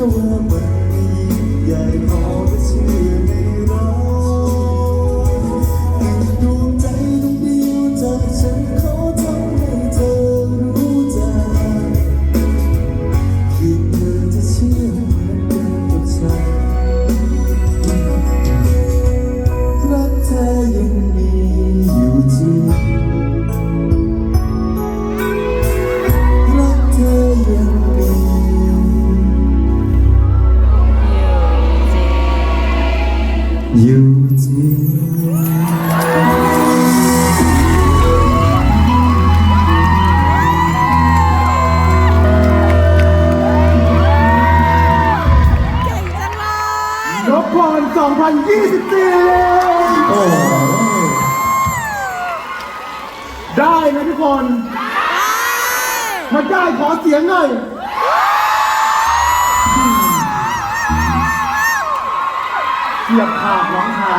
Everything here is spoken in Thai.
ว่ามันไม่ยิ่งใหญ่พอจะเชื่อในเราหนึ่ดวงใจดวงเดียวจากฉันขอทให้เธอรู้ใจคือเธอจะเชื่อมันเป็นกับฉันรักเธอยัง อยู่จริงนพพร2024 โอ้โหได้นะทุกคนถ้าได้ขอเสียงหน่อย เสียบขาดหลองขา